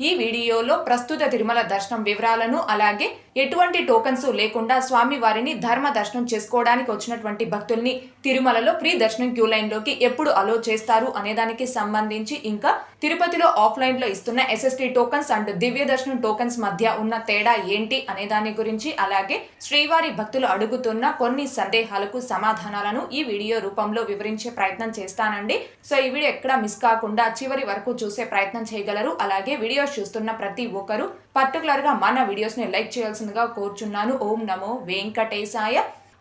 ఈ వీడియోలో ప్రస్తుత తిరుమల దర్శనం వివరాలను అలాగే ఎటువంటి టోకన్స్ లేకుండా స్వామి వారిని ధర్మ దర్శనం చేసుకోవడానికి వచ్చినటువంటి భక్తుల్ని తిరుమలలో ఫ్రీ దర్శనం క్యూ లైన్లోకి ఎప్పుడు అలో చేస్తారు అనేదానికి సంబంధించి ఇంకా తిరుపతిలో ఆఫ్లైన్లో ఇస్తున్న ఎస్ఎస్టీ టోకన్స్ అండ్ దివ్య దర్శనం టోకన్స్ మధ్య ఉన్న తేడా ఏంటి అనే దాని గురించి అలాగే శ్రీవారి భక్తులు అడుగుతున్న కొన్ని సందేహాలకు సమాధానాలను ఈ వీడియో రూపంలో వివరించే ప్రయత్నం చేస్తానండి. సో ఈ వీడియో ఎక్కడ మిస్ కాకుండా చివరి వరకు చూసే ప్రయత్నం చేయగలరు. అలాగే వీడియో వీడియోస్ చూస్తున్న ప్రతి ఒక్కరూ పర్టికులర్గా మన వీడియోస్ని లైక్ చేయాల్సిందిగా కోరుచున్నాను. ఓం నమో వెంకటేశాయ.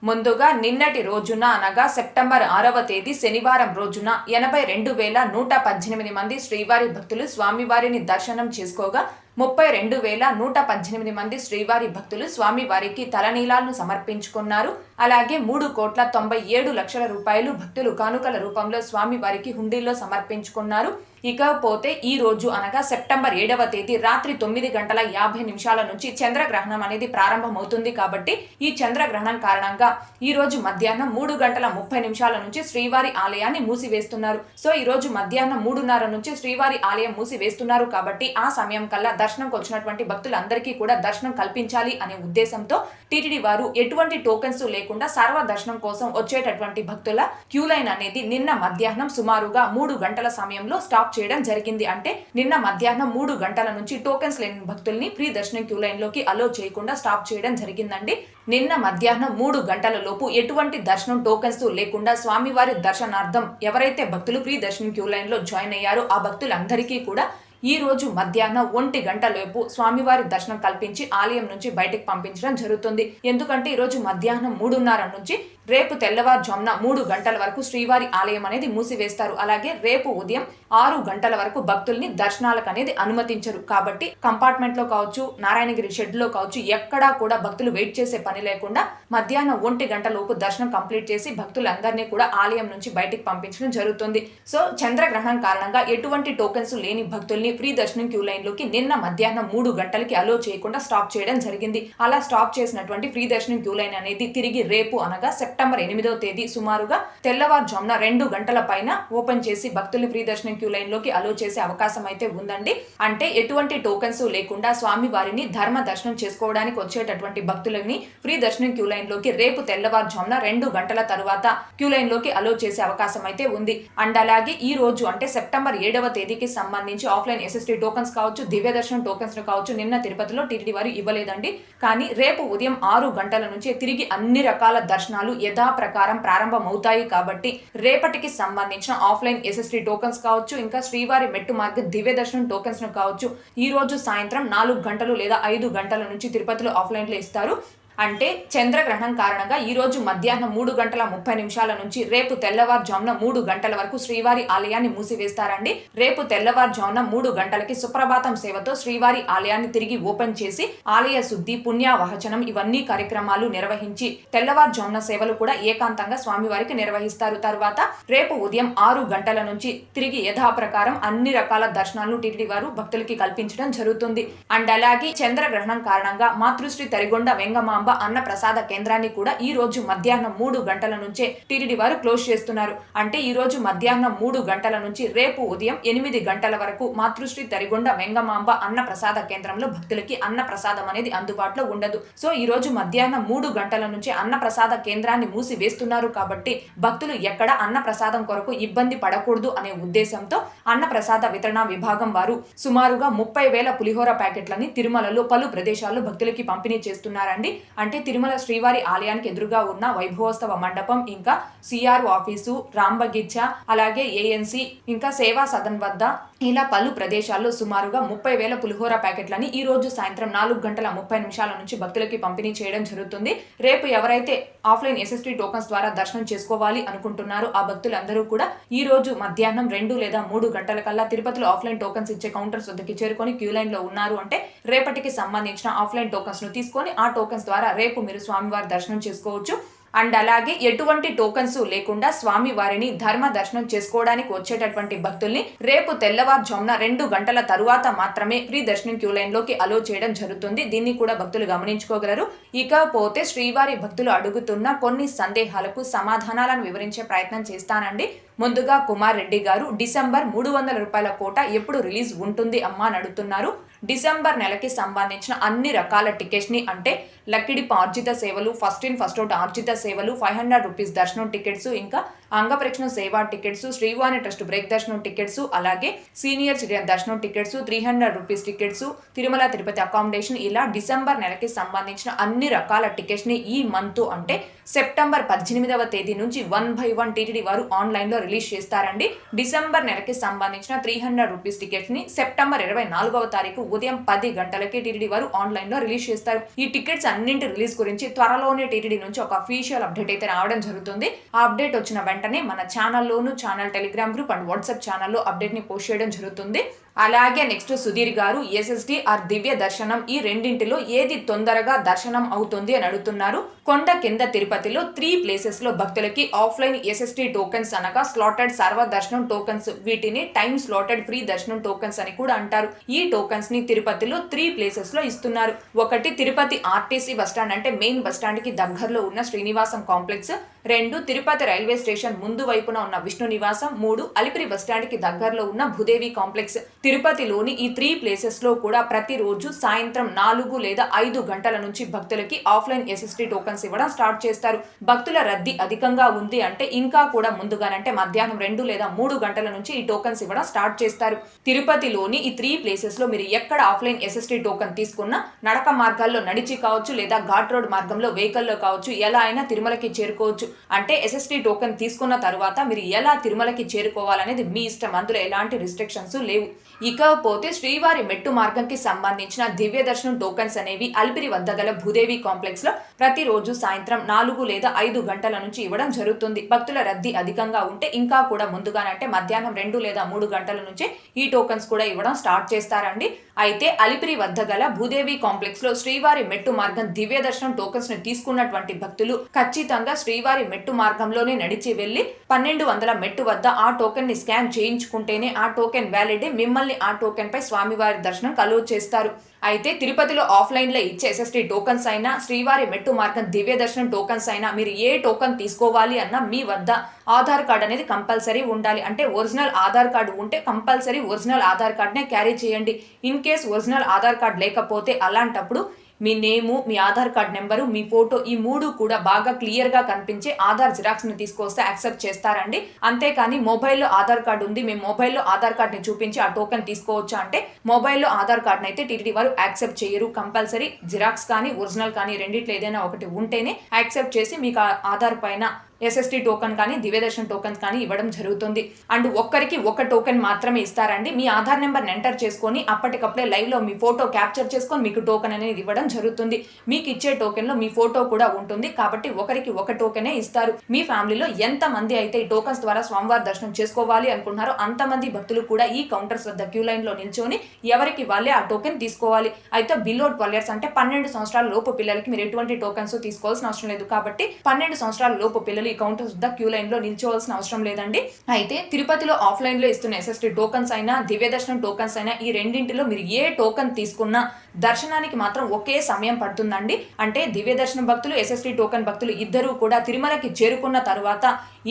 ముందుగా నిన్నటి రోజున అనగా సెప్టెంబర్ ఆరవ తేదీ శనివారం రోజున ఎనభై రెండు వేల నూట పద్దెనిమిది మంది శ్రీవారి భక్తులు స్వామివారిని దర్శనం చేసుకోగా ముప్పై రెండు వేల నూట పద్దెనిమిది మంది శ్రీవారి భక్తులు స్వామివారికి తలనీలాలను సమర్పించుకున్నారు. అలాగే మూడు కోట్ల తొంభై ఏడు లక్షల రూపాయలు భక్తులు కానుకల రూపంలో స్వామివారికి హుండీల్లో సమర్పించుకున్నారు. ఇకపోతే ఈ రోజు అనగా సెప్టెంబర్ ఏడవ తేదీ రాత్రి తొమ్మిది గంటల యాభై నిమిషాల నుంచి చంద్రగ్రహణం అనేది ప్రారంభమవుతుంది కాబట్టి ఈ చంద్రగ్రహణం కారణంగా ఈ రోజు మధ్యాహ్నం మూడు గంటల ముప్పై నిమిషాల నుంచి శ్రీవారి ఆలయాన్ని మూసివేస్తున్నారు. సో ఈ రోజు మధ్యాహ్నం మూడున్నర నుంచి శ్రీవారి ఆలయం మూసివేస్తున్నారు కాబట్టి ఆ సమయం కల్లా దర్శనంకి వచ్చినటువంటి భక్తులందరికీ కూడా దర్శనం కల్పించాలి అనే ఉద్దేశంతో టీటీడీ వారు ఎటువంటి టోకెన్స్ లేకుండా సర్వ దర్శనం కోసం వచ్చేటటువంటి భక్తుల క్యూ లైన్ అనేది నిన్న మధ్యాహ్నం సుమారుగా మూడు గంటల సమయంలో స్టాప్ చేయడం జరిగింది. అంటే నిన్న మధ్యాహ్నం మూడు గంటల నుంచి టోకెన్స్ లేని భక్తుల్ని ఫ్రీ దర్శనం క్యూ లైన్లోకి అలో చేయకుండా స్టాప్ చేయడం జరిగిందండి. నిన్న మధ్యాహ్నం మూడు గంటల లోపు ఎటువంటి దర్శనం టోకెన్స్ లేకుండా స్వామివారి దర్శనార్థం ఎవరైతే భక్తులు ఫ్రీ దర్శనం క్యూ లైన్లో జాయిన్ అయ్యారో ఆ భక్తులందరికీ కూడా ఈ రోజు మధ్యాహ్నం ఒంటి గంట లోపు స్వామివారి దర్శనం కల్పించి ఆలయం నుంచి బయటకు పంపించడం జరుగుతుంది. ఎందుకంటే ఈరోజు మధ్యాహ్నం మూడున్నర నుంచి రేపు తెల్లవారుజామున మూడు గంటల వరకు శ్రీవారి ఆలయం అనేది మూసివేస్తారు. అలాగే రేపు ఉదయం ఆరు గంటల వరకు భక్తుల్ని దర్శనాలకు అనేది అనుమతించరు. కాబట్టి కంపార్ట్మెంట్లో కావచ్చు నారాయణగిరి షెడ్లో కావచ్చు ఎక్కడా కూడా భక్తులు వెయిట్ చేసే పని లేకుండా మధ్యాహ్నం ఒంటి గంట లోపు దర్శనం కంప్లీట్ చేసి భక్తులందరినీ కూడా ఆలయం నుంచి బయటికి పంపించడం జరుగుతుంది. సో చంద్రగ్రహణం కారణంగా ఎటువంటి టోకెన్స్ లేని భక్తుల్ని ఫ్రీ దర్శనం క్యూ లైన్లోకి నిన్న మధ్యాహ్నం మూడు గంటలకి అలో చేయకుండా స్టాప్ చేయడం జరిగింది. అలా స్టాప్ చేసినటువంటి ఫ్రీ దర్శనం క్యూ లైన్ అనేది తిరిగి రేపు అనగా సెప్టెంబర్ ఎనిమిదవ తేదీ సుమారుగా తెల్లవారుజామున రెండు గంటల పైన ఓపెన్ చేసి భక్తుల్ని ఫ్రీ దర్శనం క్యూ లైన్లోకి అలో చేసే అవకాశం అయితే ఉందండి. అంటే ఎటువంటి టోకన్స్ లేకుండా స్వామి వారిని ధర్మ దర్శనం చేసుకోవడానికి వచ్చేటటువంటి భక్తులని ఫ్రీ దర్శనం క్యూ లైన్లోకి రేపు తెల్లవారుజామున రెండు గంటల తరువాత క్యూ లైన్లోకి అలో చేసే అవకాశం అయితే ఉంది. అండ్ అలాగే ఈ రోజు అంటే సెప్టెంబర్ ఏడవ తేదీకి సంబంధించి ఆఫ్లైన్ ఎస్ఎస్టీ టోకన్స్ కావచ్చు దివ్య దర్శనం టోకన్స్ కావచ్చు నిన్న తిరుపతిలో టీటీడీ వారు ఇవ్వలేదండి. కానీ రేపు ఉదయం ఆరు గంటల నుంచి తిరిగి అన్ని రకాల దర్శనాలు యథాప్రకారం ప్రారంభమవుతాయి కాబట్టి రేపటికి సంబంధించిన ఆఫ్లైన్ ఎస్ఎస్టీ టోకన్స్ కావచ్చు ఇంకా శ్రీవారి మెట్టు మార్గ దివ్య దర్శనం టోకన్స్ కావచ్చు ఈ రోజు సాయంత్రం నాలుగు గంటలు లేదా ఐదు గంటల నుంచి తిరుపతిలో ఆఫ్లైన్లో ఇస్తారు. అంటే చంద్రగ్రహణం కారణంగా ఈ రోజు మధ్యాహ్నం మూడు గంటల ముప్పై నిమిషాల నుంచి రేపు తెల్లవారుజామున మూడు గంటల వరకు శ్రీవారి ఆలయాన్ని మూసివేస్తారండి. రేపు తెల్లవారుజామున మూడు గంటలకి సుప్రభాతం సేవతో శ్రీవారి ఆలయాన్ని తిరిగి ఓపెన్ చేసి ఆలయ శుద్ధి పుణ్యావహచనం ఇవన్నీ కార్యక్రమాలు నిర్వహించి తెల్లవారుజామున సేవలు కూడా ఏకాంతంగా స్వామివారికి నిర్వహిస్తారు. తర్వాత రేపు ఉదయం ఆరు గంటల నుంచి తిరిగి యథాప్రకారం అన్ని రకాల దర్శనాలను టీటీడీ వారు భక్తులకి కల్పించడం జరుగుతుంది. అండ్ అలాగే చంద్రగ్రహణం కారణంగా మాతృశ్రీ తరిగొండ వెంగమాంబ అన్న ప్రసాద కేంద్రాన్ని కూడా ఈ రోజు మధ్యాహ్నం మూడు గంటల నుంచే టీటీడీ వారు క్లోజ్ చేస్తున్నారు. అంటే ఈ రోజు మధ్యాహ్నం మూడు గంటల నుంచి రేపు ఉదయం ఎనిమిది గంటల వరకు మాతృశ్రీ తరిగొండ వెంగమాంబ అన్న ప్రసాద కేంద్రంలో భక్తులకి అన్న ప్రసాదం అనేది అందుబాటులో ఉండదు. సో ఈ రోజు మధ్యాహ్నం మూడు గంటల నుంచి అన్న ప్రసాద కేంద్రాన్ని మూసి వేస్తున్నారు కాబట్టి భక్తులు ఎక్కడ అన్న ప్రసాదం కొరకు ఇబ్బంది పడకూడదు అనే ఉద్దేశంతో అన్న ప్రసాద వితరణ విభాగం వారు సుమారుగా ముప్పై వేల పులిహోర ప్యాకెట్లని తిరుమలలో పలు ప్రదేశాల్లో భక్తులకి పంపిణీ చేస్తున్నారండి. అంటే తిరుమల శ్రీవారి ఆలయానికి ఎదురుగా ఉన్న వైభవోత్సవ మండపం ఇంకా సిఆర్ ఆఫీసు రాంబగిచ్చ అలాగే ఏఎన్సి ఇంకా సేవా సదన్ వద్ద ఇలా పలు ప్రదేశాల్లో సుమారుగా ముప్పై వేల పులిహోర ప్యాకెట్లని ఈ రోజు సాయంత్రం నాలుగు గంటల ముప్పై నిమిషాల నుంచి భక్తులకి పంపిణీ చేయడం జరుగుతుంది. రేపు ఎవరైతే ఆఫ్లైన్ ఎస్ఎస్టీ టోకన్స్ ద్వారా దర్శనం చేసుకోవాలి అనుకుంటున్నారో ఆ భక్తులందరూ కూడా ఈ రోజు మధ్యాహ్నం రెండు లేదా మూడు గంటల కల్లా తిరుపతిలో ఆఫ్లైన్ టోకన్స్ ఇచ్చే కౌంటర్స్ వద్దకి చేరుకొని క్యూ లైన్లో ఉన్నారు అంటే రేపటికి సంబంధించిన ఆఫ్లైన్ టోకన్స్ను తీసుకొని ఆ టోకన్స్ ద్వారా రేపు మీరు స్వామివారి దర్శనం చేసుకోవచ్చు. అండ్ అలాగే ఎటువంటి టోకన్స్ లేకుండా స్వామి వారిని ధర్మ దర్శనం చేసుకోవడానికి వచ్చేటటువంటి భక్తుల్ని రేపు తెల్లవారుజామున రెండు గంటల తరువాత మాత్రమే ఫ్రీ దర్శనం క్యూ లైన్లోకి అలో చేయడం జరుగుతుంది. దీన్ని కూడా భక్తులు గమనించుకోగలరు. ఇకపోతే శ్రీవారి భక్తులు అడుగుతున్న కొన్ని సందేహాలకు సమాధానాలను వివరించే ప్రయత్నం చేస్తానండి. ముందుగా కుమార్ రెడ్డి గారు డిసెంబర్ మూడు వందల రూపాయల కోట ఎప్పుడు రిలీజ్ ఉంటుంది అమ్మా అని అడుగుతున్నారు. డిసెంబర్ నెలకి సంబంధించిన అన్ని రకాల టికెట్స్ని అంటే లక్కిడి ఆర్జిత సేవలు ఫస్ట్ ఇన్ ఫస్ట్ అవుట్ ఆర్జిత సేవలు ఫైవ్ హండ్రెడ్ రూపీస్ దర్శనం టికెట్స్ ఇంకా అంగప్రక్షణ సేవా టికెట్స్ శ్రీవాణి ట్రస్ట్ బ్రేక్ దర్శనం టికెట్స్ అలాగే సీనియర్ సిటిజన్ దర్శనం tickets three hundred rupees tickets Tirumala Tirupati accommodation ఇలా డిసెంబర్ నెలకి సంబంధించిన అన్ని రకాల టికెట్స్ని ఈ మంత్ అంటే సెప్టెంబర్ పద్దెనిమిదవ తేదీ నుంచి వన్ బై వన్ టీటీడీ వారు ఆన్లైన్లో రిలీజ్ చేస్తారండి. డిసెంబర్ నెలకి సంబంధించిన త్రీ హండ్రెడ్ రూపీస్ టికెట్స్ని సెప్టెంబర్ ఇరవై నాలుగవ తారీఖు ఉదయం పది గంటలకి టీటీడీ వారు ఆన్లైన్లో రిలీజ్ చేస్తారు. ఈ టికెట్స్ అన్నింటి రిలీజ్ గురించి త్వరలోనే టీటీడీ నుంచి ఒక అఫీషియల్ అప్డేట్ అయితే రావడం జరుగుతుంది. ఆ అప్డేట్ వచ్చిన వెంటనే మన ఛానల్లోను channel Telegram group and WhatsApp ఛానల్లో అప్డేట్ని పోస్ట్ చేయడం జరుగుతుంది. అలాగే నెక్స్ట్ సుధీర్ గారు ఎస్ఎస్డి ఆర్ దివ్య దర్శనం. ఈ రెండింటిలో ఏది తొందరగా దర్శనం అవుతుంది అని అడుగుతున్నారు. కొండ కింద తిరుపతిలో త్రీ ప్లేసెస్లో భక్తులకి ఆఫ్లైన్ ఎస్ఎస్టీ టోకెన్స్ అనగా స్లాటెడ్ సర్వ దర్శనం టోకెన్స్. వీటిని టైమ్ స్లాటెడ్ ఫ్రీ దర్శనం టోకెన్స్ అని కూడా అంటారు. ఈ టోకెన్స్ని తిరుపతిలో త్రీ ప్లేసెస్లో ఇస్తున్నారు. ఒకటి తిరుపతి ఆర్టీసీ బస్టాండ్ అంటే మెయిన్ బస్టాండ్కి దగ్గరలో ఉన్న శ్రీనివాసం కాంప్లెక్స్ రెండు తిరుపతి రైల్వే స్టేషన్ ముందు వైపున ఉన్న విష్ణు నివాసం మూడు అలిపిరి బస్టాండ్కి దగ్గరలో ఉన్న భూదేవి కాంప్లెక్స్. తిరుపతిలోని ఈ త్రీ ప్లేసెస్లో కూడా ప్రతిరోజు సాయంత్రం నాలుగు లేదా ఐదు గంటల నుంచి భక్తులకి ఆఫ్లైన్ ఎస్ఎస్టీ టోకన్స్ ఇవ్వడం స్టార్ట్ చేస్తారు. భక్తుల రద్దీ అధికంగా ఉంది అంటే ఇంకా కూడా ముందుగానంటే మధ్యాహ్నం రెండు లేదా మూడు గంటల నుంచి ఈ టోకన్స్ ఇవ్వడం స్టార్ట్ చేస్తారు. తిరుపతిలోని ఈ త్రీ ప్లేసెస్లో మీరు ఎక్కడ ఆఫ్లైన్ ఎస్ఎస్టీ టోకన్ తీసుకున్నా నడక మార్గాల్లో నడిచి కావచ్చు లేదా ఘాట్ రోడ్ మార్గంలో వెహికల్లో కావచ్చు ఎలా అయినా తిరుమలకి చేరుకోవచ్చు. అంటే ఎస్ఎస్టీ టోకెన్ తీసుకున్న తర్వాత మీరు ఎలా తిరుమలకి చేరుకోవాలనేది మీ ఇష్టం. అందులో ఎలాంటి రిస్ట్రిక్షన్స్ లేవు. ఇకపోతే శ్రీవారి మెట్టు మార్గంకి సంబంధించిన దివ్య దర్శనం టోకెన్స్ అనేవి అల్పిరి వద్ద గల భూదేవి కాంప్లెక్స్లో ప్రతిరోజు సాయంత్రం నాలుగు లేదా ఐదు గంటల నుంచి ఇవ్వడం జరుగుతుంది. భక్తుల రద్దీ అధికంగా ఉంటే ఇంకా కూడా ముందుగానంటే మధ్యాహ్నం రెండు లేదా మూడు గంటల నుంచే ఈ టోకెన్స్ కూడా ఇవ్వడం స్టార్ట్ చేస్తారండి. అయితే అలిపిరి వద్ద గల భూదేవి కాంప్లెక్స్లో శ్రీవారి మెట్టు మార్గం దివ్య దర్శనం టోకన్స్ని తీసుకున్నటువంటి భక్తులు ఖచ్చితంగా శ్రీవారి మెట్టు మార్గంలోనే నడిచి వెళ్ళి పన్నెండు వందల మెట్టు వద్ద ఆ టోకెన్ని స్కాన్ చేయించుకుంటేనే ఆ టోకెన్ వ్యాలిడే మిమ్మల్ని ఆ టోకెన్ పై స్వామివారి దర్శనం కలువ చేస్తారు. అయితే తిరుపతిలో ఆఫ్లైన్లో ఇచ్చే ఎస్ఎస్టీ టోకన్స్ అయినా శ్రీవారి మెట్టు మార్గం దివ్య దర్శనం టోకన్స్ అయినా మీరు ఏ టోకన్ తీసుకోవాలి అన్నా మీ వద్ద ఆధార్ కార్డ్ అనేది కంపల్సరీ ఉండాలి. అంటే ఒరిజినల్ ఆధార్ కార్డు ఉంటే కంపల్సరీ ఒరిజినల్ ఆధార్ కార్డ్నే క్యారీ చేయండి. In case original Aadhaar card లేకపోతే అలాంటప్పుడు మీ నేము మీ ఆధార్ కార్డ్ నెంబరు మీ ఫోటో ఈ మూడు కూడా బాగా క్లియర్గా కనిపించే ఆధార్ జిరాక్స్ని తీసుకొస్తే యాక్సెప్ట్ చేస్తారండి. అంతేకాని మొబైల్లో ఆధార్ కార్డు ఉంది మేము మొబైల్లో ఆధార్ కార్డ్ని చూపించి ఆ టోకెన్ తీసుకోవచ్చా అంటే మొబైల్లో ఆధార్ కార్డ్ని అయితే టీటీడీ వారు యాక్సెప్ట్ చేయరు. కంపల్సరీ జిరాక్స్ కానీ ఒరిజినల్ కానీ రెండిట్లో ఏదైనా ఒకటి ఉంటేనే యాక్సెప్ట్ చేసి మీకు ఆ ఆధార్ పైన ఎస్ఎస్టీ టోకన్ కానీ దివ్యదర్శన్ టోకన్స్ కానీ ఇవ్వడం జరుగుతుంది. అండ్ ఒక్కరికి ఒక టోకెన్ మాత్రమే ఇస్తారండి. మీ ఆధార్ నెంబర్ని ఎంటర్ చేసుకొని అప్పటికప్పుడే లైవ్లో మీ ఫోటో క్యాప్చర్ చేసుకొని మీకు టోకెన్ అనేది ఇవ్వడం జరుగుతుంది. మీకు ఇచ్చే టోకెన్లో మీ ఫోటో కూడా ఉంటుంది. కాబట్టి ఒకరికి ఒక టోకెనే ఇస్తారు. మీ ఫ్యామిలీలో ఎంత మంది అయితే ఈ టోకన్స్ ద్వారా స్వామివారి దర్శనం చేసుకోవాలి అనుకుంటున్నారో అంతమంది భక్తులు కూడా ఈ కౌంటర్స్ వద్ద క్యూ లైన్లో నిల్చొని ఎవరికి వాళ్ళే ఆ టోకెన్ తీసుకోవాలి. అయితే బిలో ట్వెల్వ్ ఇయర్స్ అంటే పన్నెండు సంవత్సరాల లోపు పిల్లలకి మీరు ఎటువంటి టోకెన్స్ తీసుకోవాల్సిన అవసరం లేదు. కాబట్టి పన్నెండు సంవత్సరాల లోపు పిల్లలు ఈ కౌంటర్స్ ద క్యూ లైన్లో నిల్చోవాల్సిన అవసరం లేదండి. అయితే తిరుపతిలో ఆఫ్లైన్లో ఇస్తున్న ఎస్ఎస్టీ టోకన్స్ అయినా దివ్య దర్శనం టోకన్స్ అయినా ఈ రెండింటిలో మీరు ఏ టోకన్ తీసుకున్నా దర్శనానికి మాత్రం ఒకే సమయం పడుతుందండి. అంటే దివ్య దర్శనం భక్తులు ఎస్ఎస్టీ టోకన్ భక్తులు ఇద్దరూ కూడా తిరుమలకి చేరుకున్న తర్వాత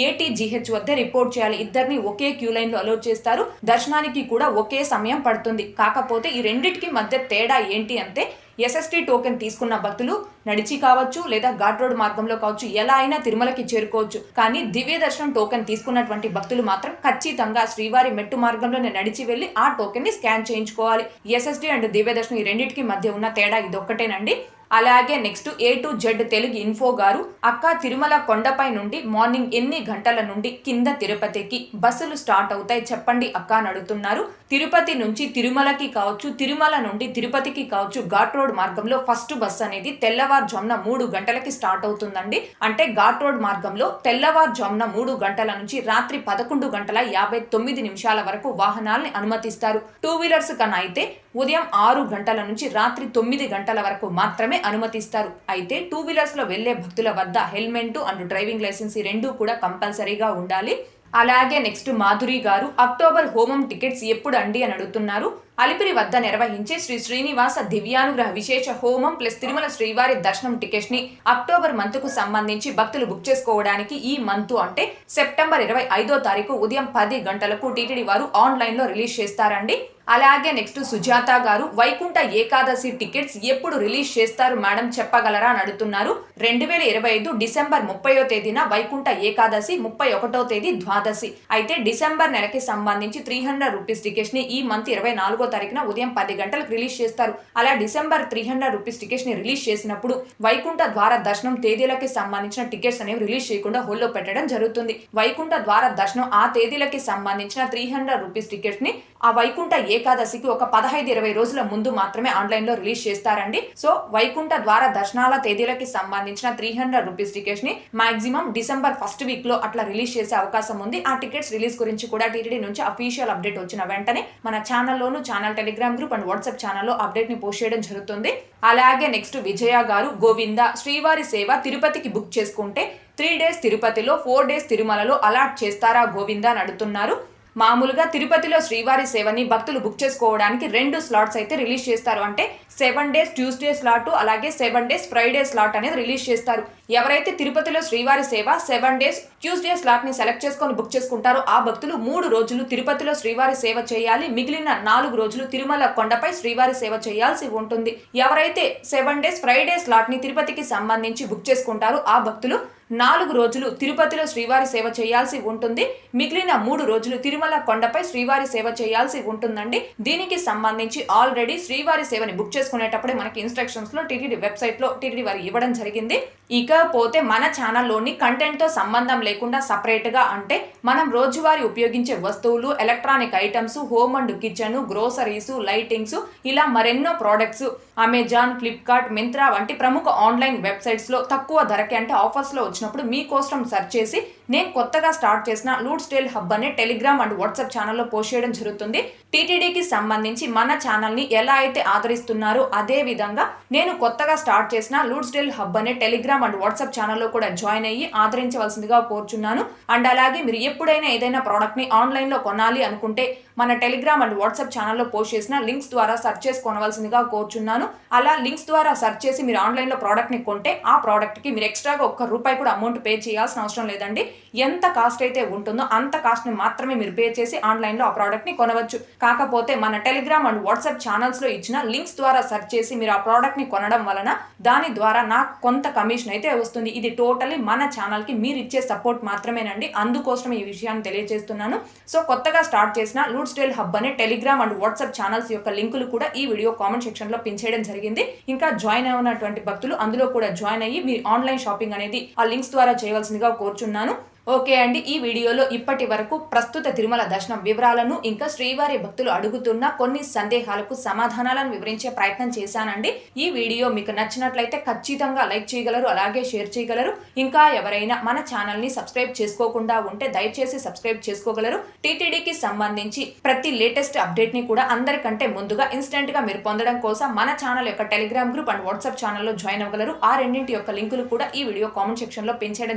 ఏటీజీహెచ్ వద్ద రిపోర్ట్ చేయాలి. ఇద్దరిని ఒకే క్యూ లైన్లో చేస్తారు. దర్శనానికి కూడా ఒకే సమయం పడుతుంది. కాకపోతే ఈ రెండింటికి మధ్య తేడా ఏంటి అంటే ఎస్ఎస్టీ టోకెన్ తీసుకున్న భక్తులు నడిచి కావచ్చు లేదా ఘాట్ రోడ్ మార్గంలో కావచ్చు ఎలా అయినా తిరుమలకి చేరుకోవచ్చు. కానీ దివ్య దర్శనం టోకెన్ తీసుకున్నటువంటి భక్తులు మాత్రం ఖచ్చితంగా శ్రీవారి మెట్టు మార్గంలోనే నడిచి వెళ్ళి ఆ టోకెన్ని స్కాన్ చేయించుకోవాలి. ఎస్ఎస్టీ అండ్ దివ్య దర్శనం ఈ రెండింటికి మధ్య ఉన్న తేడా ఇదొక్కటేనండి. అలాగే next A to Z Telugu info గారు అక్క తిరుమల కొండపై నుండి మార్నింగ్ ఎన్ని గంటల నుండి కింద తిరుపతికి బస్సులు స్టార్ట్ అవుతాయి చెప్పండి అక్క అని అడుగుతున్నారు. తిరుపతి నుంచి తిరుమలకి కావచ్చు తిరుమల నుండి తిరుపతికి కావచ్చు ఘాట్ రోడ్ మార్గంలో ఫస్ట్ బస్ అనేది తెల్లవారుజామున మూడు గంటలకి స్టార్ట్ అవుతుందండి. అంటే ఘాట్ రోడ్ మార్గంలో తెల్లవారుజామున మూడు గంటల నుంచి రాత్రి పదకొండు గంటల యాభై తొమ్మిది నిమిషాల వరకు వాహనాల్ని అనుమతిస్తారు. టూ వీలర్స్ కన్నా అయితే ఉదయం ఆరు గంటల నుంచి రాత్రి తొమ్మిది గంటల వరకు మాత్రమే మాత్రమే అనుమతిస్తారు. అయితే టూ వీలర్స్లో వెళ్ళే భక్తుల వద్ద హెల్మెట్ అండ్ డ్రైవింగ్ లైసెన్స్ రెండు కూడా కంపల్సరీగా ఉండాలి. అలాగే నెక్స్ట్ మాధురి గారు అక్టోబర్ హోమం టికెట్స్ ఎప్పుడు అండి అని అడుగుతున్నారు. అలిపిరి వద్ద నిర్వహించే శ్రీ శ్రీనివాస దివ్యానుగ్రహ విశేష హోమం ప్లస్ తిరుమల శ్రీవారి దర్శనం టికెట్స్ని అక్టోబర్ మంత్కు సంబంధించి భక్తులు బుక్ చేసుకోవడానికి ఈ మంత్ అంటే సెప్టెంబర్ ఇరవై ఐదో తారీఖు ఉదయం పది గంటలకు టీటీడీ వారు ఆన్లైన్లో రిలీజ్ చేస్తారండి. అలాగే నెక్స్ట్ సుజాత గారు వైకుంఠ ఏకాదశి టికెట్స్ ఎప్పుడు రిలీజ్ చేస్తారు మేడం చెప్పగలరా అని అడుగుతున్నారు. రెండు వేల ఇరవై ఐదు డిసెంబర్ ముప్పయో తేదీన వైకుంఠ ఏకాదశి ముప్పై ఒకటో తేదీ ద్వాదశి. అయితే డిసెంబర్ నెలకి సంబంధించి త్రీ హండ్రెడ్ రూపీస్ టికెట్స్ని ఈ మంత్ ఇరవై నాలుగో తారీఖున ఉదయం పది గంటలకు రిలీజ్ చేస్తారు. అలా డిసెంబర్ త్రీ హండ్రెడ్ రూపీస్ టికెట్స్ని రిలీజ్ చేసినప్పుడు వైకుంఠ ద్వార దర్శనం తేదీలకి సంబంధించిన టికెట్స్ అనేవి రిలీజ్ చేయకుండా హోల్లో పెట్టడం జరుగుతుంది. వైకుంఠ ద్వార దర్శనం ఆ తేదీలకి సంబంధించిన త్రీ హండ్రెడ్ రూపీస్ టికెట్స్ని ఆ వైకుంఠ ఏకాదశికి ఒక పదహైదు ఇరవై రోజుల ముందు మాత్రమే ఆన్లైన్లో రిలీజ్ చేస్తారండి. సో వైకుంఠ ద్వారా దర్శనాల తేదీలకి సంబంధించిన త్రీ హండ్రెడ్ రూపీస్ టికెట్స్ని మాక్సిమం డిసెంబర్ ఫస్ట్ వీక్లో అట్లా రిలీజ్ చేసే అవకాశం ఉంది. ఆ టికెట్స్ రిలీజ్ గురించి కూడా టీటీడీ నుంచి అఫీషియల్ అప్డేట్ వచ్చిన వెంటనే మన ఛానల్లోను channel Telegram group and WhatsApp ఛానల్లో అప్డేట్ని పోస్ట్ చేయడం జరుగుతుంది. అలాగే నెక్స్ట్ విజయ గారు గోవింద శ్రీవారి సేవ తిరుపతికి బుక్ చేసుకుంటే త్రీ డేస్ తిరుపతిలో ఫోర్ డేస్ తిరుమలలో అలాట్ చేస్తారా గోవింద అని అడుగుతున్నారు. మామూలుగా తిరుపతిలో శ్రీవారి సేవని భక్తులు బుక్ చేసుకోవడానికి రెండు స్లాట్స్ అయితే రిలీజ్ చేస్తారు. అంటే సెవెన్ డేస్ ట్యూస్డే స్లాట్ అలాగే సెవెన్ డేస్ ఫ్రైడే స్లాట్ అనేది రిలీజ్ చేస్తారు. ఎవరైతే తిరుపతిలో శ్రీవారి సేవ సెవెన్ డేస్ ట్యూస్డే స్లాట్ని సెలెక్ట్ చేసుకొని బుక్ చేసుకుంటారో ఆ భక్తులు మూడు రోజులు తిరుపతిలో శ్రీవారి సేవ చేయాలి. మిగిలిన నాలుగు రోజులు తిరుమల కొండపై శ్రీవారి సేవ చేయాల్సి ఉంటుంది. ఎవరైతే సెవెన్ డేస్ ఫ్రైడే స్లాట్ని తిరుపతికి సంబంధించి బుక్ చేసుకుంటారో ఆ భక్తులు నాలుగు రోజులు తిరుపతిలో శ్రీవారి సేవ చేయాల్సి ఉంటుంది. మిగిలిన మూడు రోజులు తిరుమల కొండపై శ్రీవారి సేవ చేయాల్సి ఉంటుందండి. దీనికి సంబంధించి ఆల్రెడీ శ్రీవారి సేవని బుక్ చేసుకునేటప్పుడే మనకి ఇన్స్ట్రక్షన్స్లో టీటీడీ వెబ్సైట్లో టీటీడీ వారు ఇవ్వడం జరిగింది. ఇకపోతే మన ఛానల్లోని కంటెంట్తో సంబంధం లేకుండా సపరేట్గా అంటే మనం రోజువారీ ఉపయోగించే వస్తువులు electronic items home and kitchen groceries lightings ఇలా మరెన్నో ప్రోడక్ట్స్ అమెజాన్ ఫ్లిప్కార్ట్ మింత్రా వంటి ప్రముఖ ఆన్లైన్ వెబ్సైట్స్లో తక్కువ ధరకి అంటే ఆఫర్స్లో వచ్చినప్పుడు మీకోసం సెర్చ్ చేసి నేను కొత్తగా స్టార్ట్ చేసిన లూడ్ స్టైల్ హబ్ అనే టెలిగ్రామ్ అండ్ వాట్సాప్ ఛానల్లో పోస్ట్ చేయడం జరుగుతుంది. టీటీడీకి సంబంధించి మన ఛానల్ని ఎలా అయితే ఆదరిస్తున్నారో అదే విధంగా నేను కొత్తగా స్టార్ట్ చేసిన లూడ్ స్టైల్ హబ్ అనే టెలిగ్రామ్ అండ్ వాట్సాప్ ఛానల్లో కూడా జాయిన్ అయ్యి ఆదరించవలసిందిగా కోరుచున్నాను. అండ్ అలాగే మీరు ఎప్పుడైనా ఏదైనా ప్రోడక్ట్ని ఆన్లైన్లో కొనాలి అనుకుంటే మన టెలిగ్రామ్ అండ్ వాట్సాప్ ఛానల్లో పోస్ట్ చేసిన లింక్స్ ద్వారా సెర్చ్ చేసి కొనవలసిందిగా కోరుచున్నాను. అలా లింక్స్ ద్వారా సెర్చ్ చేసి మీరు ఆన్లైన్లో ప్రోడక్ట్ని కొంటే ఆ ప్రోడక్ట్కి మీరు ఎక్స్ట్రాగా ఒక్క రూపాయి కూడా అమౌంట్ పే చేయాల్సిన అవసరం లేదండి. ఎంత కాస్ట్ అయితే ఉంటుందో అంత కాస్ట్ని మాత్రమే మీరు పే చేసి ఆన్లైన్లో ఆ ప్రోడక్ట్ని కొనవచ్చు. కాకపోతే మన టెలిగ్రామ్ అండ్ వాట్సాప్ ఛానల్స్లో ఇచ్చిన లింక్స్ ద్వారా సెర్చ్ చేసి మీరు ఆ ప్రోడక్ట్ని కొనడం వలన దాని ద్వారా నాకు కొంత కమిషన్ అయితే వస్తుంది. ఇది టోటలీ మన ఛానల్కి మీరు ఇచ్చే సపోర్ట్ మాత్రమేనండి. అందుకోసం ఈ విషయాన్ని తెలియజేస్తున్నాను. సో కొత్తగా స్టార్ట్ చేసిన లూడ్ స్టైల్ హబ్ అనే టెలిగ్రామ్ అండ్ వాట్సాప్ ఛానల్స్ యొక్క లింకులు కూడా ఈ వీడియో కామెంట్ సెక్షన్లో పిన్ చేయడం జరిగింది. ఇంకా జాయిన్ అయినటువంటి భక్తులు అందులో కూడా జాయిన్ అయ్యి మీ ఆన్లైన్ షాపింగ్ అనేది ఆ లింక్స్ ద్వారా చేయవలసిందిగా కోరుచున్నాను. ఓకే అండి ఈ వీడియోలో ఇప్పటి వరకు ప్రస్తుత తిరుమల దర్శనం వివరాలను ఇంకా శ్రీవారి భక్తులు అడుగుతున్న కొన్ని సందేహాలకు సమాధానాలను వివరించే ప్రయత్నం చేశానండి. ఈ వీడియో మీకు నచ్చినట్లయితే ఖచ్చితంగా లైక్ చేయగలరు అలాగే షేర్ చేయగలరు. ఇంకా ఎవరైనా మన ఛానల్ని సబ్స్క్రైబ్ చేసుకోకుండా ఉంటే దయచేసి సబ్స్క్రైబ్ చేసుకోగలరు. టీటీడీకి సంబంధించి ప్రతి లేటెస్ట్ అప్డేట్ని కూడా అందరికంటే ముందుగా ఇన్స్టెంట్గా మీరు పొందడం కోసం మన ఛానల్ యొక్క టెలిగ్రామ్ గ్రూప్ అండ్ వాట్సాప్ ఛానల్లో జాయిన్ అవ్వగలరు. ఆ రెండింటి యొక్క లింకులు కూడా ఈ వీడియో కామెంట్ సెక్షన్లో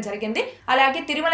జరిగింది. అలాగే తిరుమల